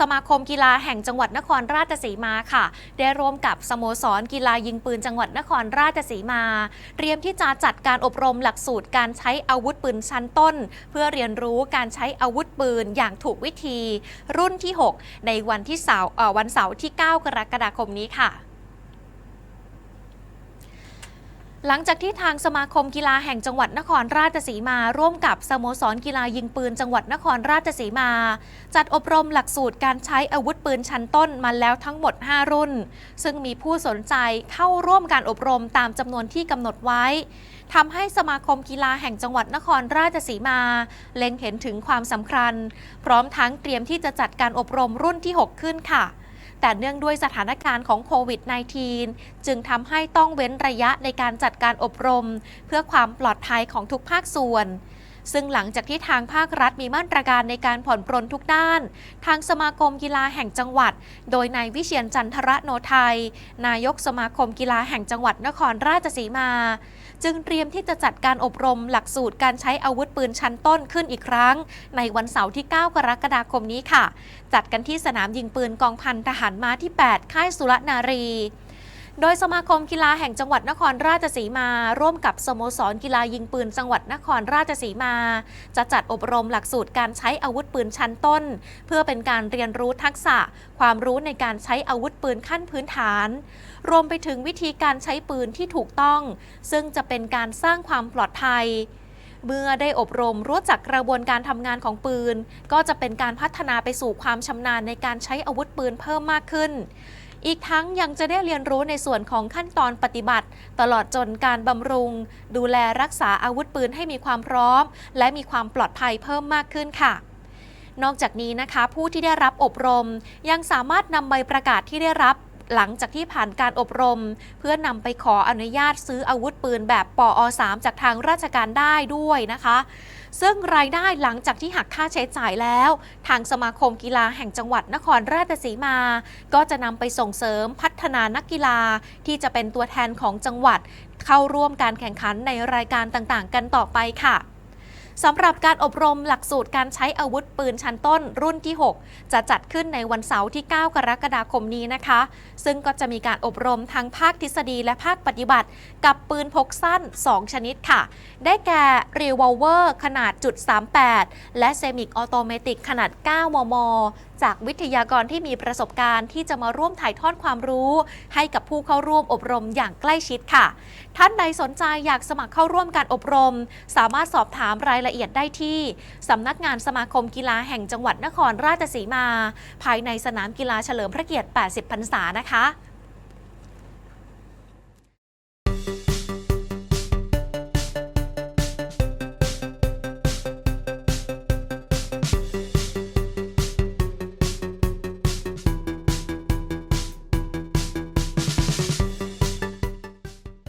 สมาคมกีฬาแห่งจังหวัดนครราชสีมาค่ะ ได้ร่วมกับสโมสรกีฬายิงปืนจังหวัดนครราชสีมา เตรียมที่จะจัดการอบรมหลักสูตรการใช้อาวุธปืนชั้นต้น เพื่อเรียนรู้การใช้อาวุธปืนอย่างถูกวิธี รุ่นที่ 6 ในวันที่เสาร์วันเสาร์ที่ 9 กรกฎาคมนี้ค่ะ หลังจากที่ทางสมาคมกีฬาแห่งจังหวัดนครราชสีมา ร่วมกับสโมสรกีฬายิงปืนจังหวัดนครราชสีมา จัดอบรมหลักสูตรการใช้อาวุธปืนชั้นต้นมาแล้วทั้งหมด 5 รุ่น ซึ่งมีผู้สนใจเข้าร่วมการอบรมตามจำนวนที่กำหนดไว้ทำให้สมาคมกีฬาแห่งจังหวัดนครราชสีมา เล็งเห็นถึงความสำคัญ พร้อมทั้งเตรียมที่จะจัดการอบรมรุ่นที่ 6 ขึ้นค่ะ แต่เนื่องด้วยสถานการณ์ของโควิด -19 จึงทำให้ต้องเว้นระยะในการจัดการอบรม เพื่อความปลอดภัยของทุกภาคส่วน ซึ่งหลังจากที่ทางภาครัฐมีมาตรการในการผ่อนปรนทุกด้าน ทางสมาคมกีฬาแห่งจังหวัด โดยนายวิเชียนจันทระโนไทย นายกสมาคมกีฬาแห่งจังหวัดนครราชสีมา จึงเตรียมที่จะจัดการอบรมหลักสูตรการใช้อาวุธปืนชั้นต้นขึ้นอีกครั้ง ในวันเสาร์ที่ 9 กรกฎาคมนี้ค่ะ จัดกันที่สนามยิงปืนกองพันทหารม้าที่ 8 ค่ายสุรนารี โดยสมาคมกีฬาแห่งจังหวัดนครราชสีมา ร่วมกับสโมสรกีฬายิงปืนจังหวัดนครราชสีมา จะจัดอบรมหลักสูตรการใช้อาวุธปืนชั้นต้น เพื่อเป็นการเรียนรู้ทักษะ ความรู้ในการใช้อาวุธปืนขั้นพื้นฐาน รวมไปถึงวิธีการใช้ปืนที่ถูกต้อง ซึ่งจะเป็นการสร้างความปลอดภัยเมื่อได้อบรมรู้จักกระบวนการทำงานของปืน ก็จะเป็นการพัฒนาไปสู่ความชำนาญในการใช้อาวุธปืนเพิ่มมากขึ้น อีกทั้งยังจะได้เรียนรู้ในส่วนของขั้นตอนปฏิบัติ ตลอดจนการบำรุง ดูแลรักษาอาวุธปืนให้มีความพร้อม และมีความปลอดภัยเพิ่มมากขึ้นค่ะนอกจากนี้นะคะ ผู้ที่ได้รับอบรม ยังสามารถนำใบประกาศที่ได้รับหลังจากที่ผ่านการอบรม เพื่อนำไปขออนุญาตซื้ออาวุธปืนแบบปอ3จากทางราชการได้ด้วยนะคะ ซึ่งรายได้หลังจากที่หักค่าใช้จ่ายแล้ว ทางสมาคมกีฬาแห่งจังหวัดนครราชสีมา ก็จะนำไปส่งเสริมพัฒนานักกีฬาที่จะเป็นตัวแทนของจังหวัด เข้าร่วมการแข่งขันในรายการต่างๆ กันต่อไปค่ะ สำหรับการอบรมหลักสูตรการใช้อาวุธปืนชั้นต้นรุ่นที่ 6 จะจัดขึ้นในวันเสาร์ที่ 9 กรกฎาคมนี้นะคะ ซึ่งก็จะมีการอบรมทั้งภาคทฤษฎีและภาคปฏิบัติ กับปืนพกสั้น 2 ชนิดค่ะ ได้แก่รีวอลเวอร์ขนาดจุด38และเซมิกออโตเมติกขนาด 9 มม จากวิทยากรที่มีประสบการณ์ที่จะมาร่วมถ่ายทอดความรู้ ให้กับผู้เข้าร่วมอบรมอย่างใกล้ชิดค่ะ ท่านใดสนใจอยากสมัครเข้าร่วมการอบรม สามารถสอบถามรายละเอียดได้ที่สำนักงานสมาคมกีฬาแห่งจังหวัดนครราชสีมา ภายในสนามกีฬาเฉลิมพระเกียรติ 80 พรรษานะคะ